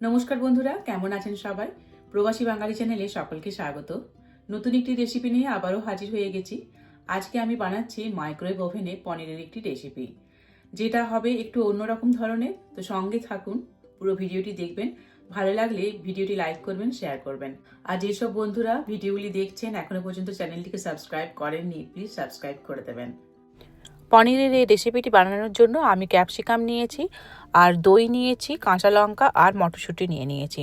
নমস্কার বন্ধুরা, কেমন আছেন সবাই? প্রবাসী বাঙালি চ্যানেলে সকলকে স্বাগত। নতুন একটি রেসিপি নিয়ে আবারও হাজির হয়ে গেছি। আজকে আমি বানাচ্ছি মাইক্রোওয়েভ ওভেনে পনিরের একটি রেসিপি যেটা হবে একটু অন্যরকম ধরনের, তো সঙ্গে থাকুন, পুরো ভিডিওটি দেখবেন। ভালো লাগলে ভিডিওটি লাইক করবেন শেয়ার করবেন। আর যেসব বন্ধুরা ভিডিওগুলি দেখছেন, এখনও পর্যন্ত চ্যানেলটিকে সাবস্ক্রাইব করেননি প্লিজ সাবস্ক্রাইব করে দেবেন। পনিরের এই রেসিপিটি বানানোর জন্য আমি ক্যাপসিকাম নিয়েছি, আর দই নিয়েছি, কাঁচা লঙ্কা, আর মটরশুঁটি নিয়ে নিয়েছি।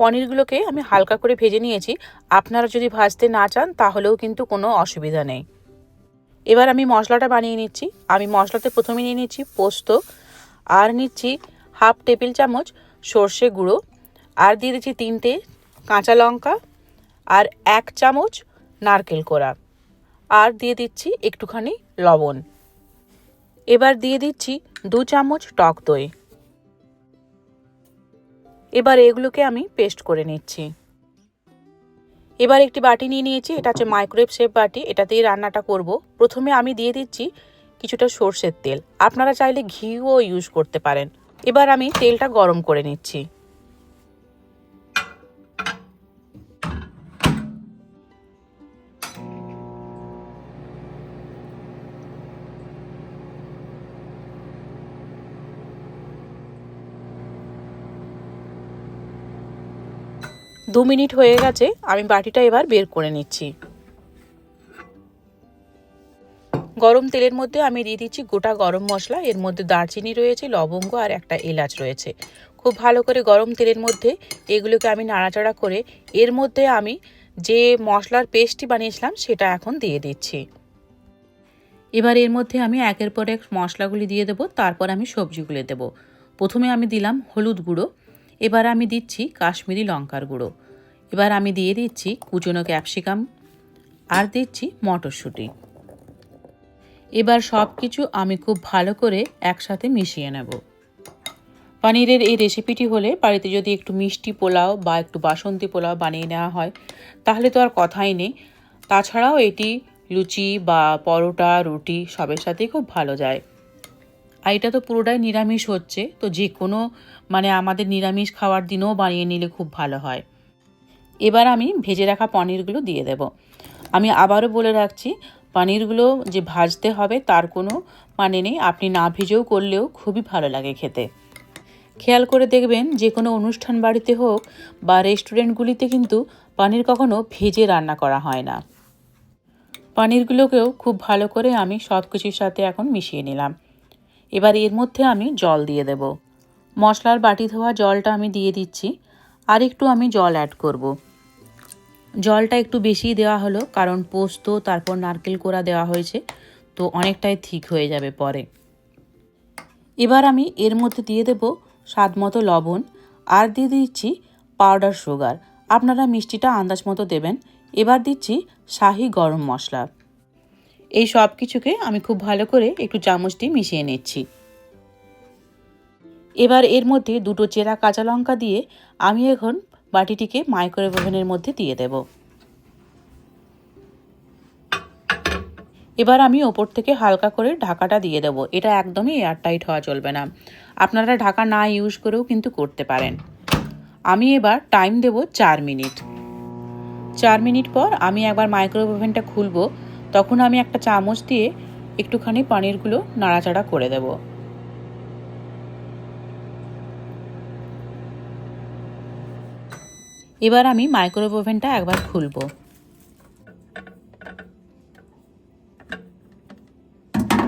পনিরগুলোকে আমি হালকা করে ভেজে নিয়েছি। আপনারা যদি ভাজতে না চান, তাহলেও কিন্তু কোনো অসুবিধা নেই। এবার আমি মশলাটা বানিয়ে নিচ্ছি। আমি মশলাতে প্রথমে নিয়ে নিচ্ছি পোস্ত, আর নিচ্ছি হাফ টেবিল চামচ সর্ষে গুঁড়ো, আর দিয়ে দিচ্ছি তিনটে কাঁচা লঙ্কা, আর এক চামচ নারকেল কোড়া, আর দিয়ে দিচ্ছি একটুখানি লবণ। এবার দিয়ে দিচ্ছি দু চামচ টক দই। এবার এগুলোকে আমি পেস্ট করে নিচ্ছি। এবার একটি বাটি নিয়ে নিয়েছি, এটা হচ্ছে মাইক্রোওয়েভ শেপ বাটি এটাতেই রান্নাটা করব। প্রথমে আমি দিয়ে দিচ্ছি কিছুটা সর্ষের তেল। আপনারা চাইলে ঘিও ইউজ করতে পারেন। এবার আমি তেলটা গরম করে নিচ্ছি। দু মিনিট হয়ে গেছে, আমি বাটিটা এবার বের করে নিচ্ছি। গরম তেলের মধ্যে আমি দিয়ে দিচ্ছি গোটা গরম মশলা, এর মধ্যে দারচিনি রয়েছে, লবঙ্গ আর একটা এলাচ রয়েছে। খুব ভালো করে গরম তেলের মধ্যে এগুলোকে আমি নাড়াচাড়া করে, এর মধ্যে আমি যে মশলার পেস্টটি বানিয়েছিলাম সেটা এখন দিয়ে দিচ্ছি। এবার এর মধ্যে আমি একের পর এক মশলাগুলি দিয়ে দেবো, তারপর আমি সবজিগুলি দেবো। প্রথমে আমি দিলাম হলুদ গুঁড়ো এবার আমি দিচ্ছি কাশ্মীরি লঙ্কার গুঁড়ো। এবার আমি দিয়ে দিচ্ছি কুচনো ক্যাপসিকাম আর দিচ্ছি মটরশুঁটি। এবার সব কিছু আমি খুব ভালো করে একসাথে মিশিয়ে নেব। পনিরের এই রেসিপিটি হলে বাড়িতে যদি একটু মিষ্টি পোলাও বা একটু বাসন্তী পোলাও বানিয়ে নেওয়া হয়, তাহলে তো আর কথাই নেই। তাছাড়াও এটি লুচি বা পরোটা, রুটি সবের সাথেই খুব ভালো যায়। আর এটা তো পুরোটাই নিরামিষ হচ্ছে, তো যে কোনো মানে আমাদের নিরামিষ খাওয়ার দিনেও বানিয়ে নিলে খুব ভালো হয়। এবার আমি ভেজে রাখা পনিরগুলো দিয়ে দেব। আমি আবারও বলে রাখছি, পনিরগুলো যে ভাজতে হবে তার কোনো মানে নেই, আপনি না ভেজেও করলেও খুবই ভালো লাগে খেতে। খেয়াল করে দেখবেন, যে কোনো অনুষ্ঠান বাড়িতে হোক বা রেস্টুরেন্টগুলিতে কিন্তু পানির কখনো ভেজে রান্না করা হয় না। পনিরগুলোকেও খুব ভালো করে আমি সব কিছুর সাথে এখন মিশিয়ে নিলাম। এবার এর মধ্যে আমি জল দিয়ে দেব। মশলার বাটি ধোয়া জলটা আমি দিয়ে দিচ্ছি। আর একটু আমি জল অ্যাড করব। জলটা একটু বেশি দেওয়া হলো, কারণ পোস্ত, তারপর নারকেল কোড়া দেওয়া হয়েছে, তো অনেকটাই ঠিক হয়ে যাবে পরে। এবার আমি এর মধ্যে দিয়ে দেব স্বাদ মতো লবণ, আর দিয়ে দিচ্ছি পাউডার সুগার আপনারা মিষ্টিটা আন্দাজ মতো দেবেন। এবার দিচ্ছি শাহি গরম মশলা। এই সব কিছুকে আমি খুব ভালো করে একটু চামচ দিয়ে মিশিয়ে নিচ্ছি। এবার এর মধ্যে দুটো চেরা কাঁচা লঙ্কা দিয়ে আমি এখন বাটিটিকে মাইক্রোওয়েভ ওভেনের মধ্যে দিয়ে দেব। এবার আমি ওপর থেকে হালকা করে ঢাকাটা দিয়ে দেব। এটা একদমই এয়ারটাইট হওয়া চলবে না। আপনারা ঢাকা না ইউজ করেও কিন্তু করতে পারেন। আমি এবার টাইম দেব চার মিনিট। চার মিনিট পর আমি একবার মাইক্রোওয়েভ ওভেনটা খুলবো। তখন আমি একটা চামচ দিয়ে একটুখানি পানিরগুলো নাড়াচাড়া করে দেব। এবার আমি মাইক্রোওয়েভ ওভেনটা একবার খুলবো।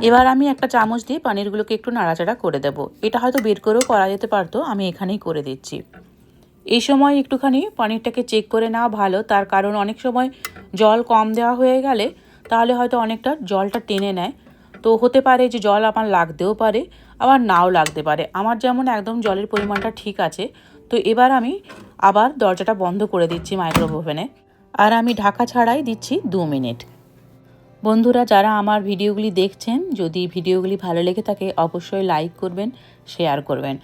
এবার আমি একটা চামচ দিয়ে পানিরগুলোকে একটু নাড়াচাড়া করে দেব। এটা হয়তো বের করেও করা যেতে পারতো, আমি এখানেই করে দিচ্ছি। এই সময় একটুখানি পনিরটাকে চেক করে নেওয়া ভালো, তার কারণ অনেক সময় জল কম দেওয়া হয়ে গেলে তাহলে হয়তো অনেকটা জলটা টেনে নেয়। তো হতে পারে যে জল আমার লাগতেও পারে, আবার নাও লাগতে পারে। আমার যেমন একদম জলের পরিমাণটা ঠিক আছে, তো এবার আমি আবার দরজাটা বন্ধ করে দিচ্ছি মাইক্রোওয়েভ ওভেনে আর আমি ঢাকা ছাড়াই দিচ্ছি দু মিনিট। বন্ধুরা, যারা আমার ভিডিওগুলি দেখছেন, যদি ভিডিওগুলি ভালো লেগে থাকে, অবশ্যই লাইক করবেন, শেয়ার করবেন।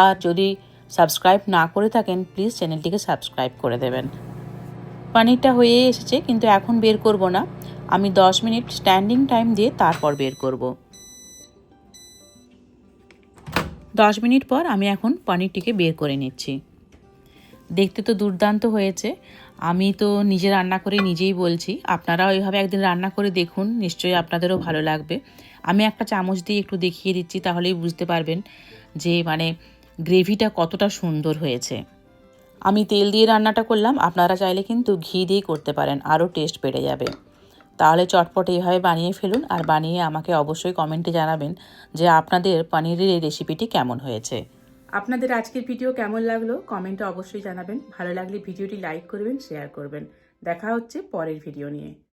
আর যদি সাবস্ক্রাইব না করে থাকেন, প্লিজ চ্যানেলটিকে সাবস্ক্রাইব করে দেবেন। পানিরটা হয়ে এসেছে, কিন্তু এখন বের করব না। আমি 10 মিনিট স্ট্যান্ডিং টাইম দিয়ে তারপর বের করব। দশ মিনিট পর আমি এখন পনিরটিকে বের করে নিচ্ছি। দেখতে তো দুর্দান্ত হয়েছে। আমি তো নিজে রান্না করে নিজেই বলছি আপনারা ওইভাবে একদিন রান্না করে দেখুন, নিশ্চয়ই আপনাদেরও ভালো লাগবে। আমি একটা চামচ দিয়ে একটু দেখিয়ে দিচ্ছি, তাহলেই বুঝতে পারবেন যে মানে গ্রেভিটা কতটা সুন্দর হয়েছে। আমি তেল দিয়ে রান্নাটা করলাম, আপনারা চাইলে কিন্তু ঘি দিয়ে করতে পারেন, আরও টেস্ট বেড়ে যাবে। তাহলে চটপট এইভাবে বানিয়ে ফেলুন আর বানিয়ে আমাকে অবশ্যই কমেন্টে জানাবেন যে আপনাদের পনিরের এই রেসিপিটি কেমন হয়েছে। আপনাদের আজকের ভিডিও কেমন লাগল কমেন্টে অবশ্যই জানাবেন। ভালো লাগলে ভিডিওটি লাইক করবেন শেয়ার করবেন। দেখা হচ্ছে পরের ভিডিও নিয়ে।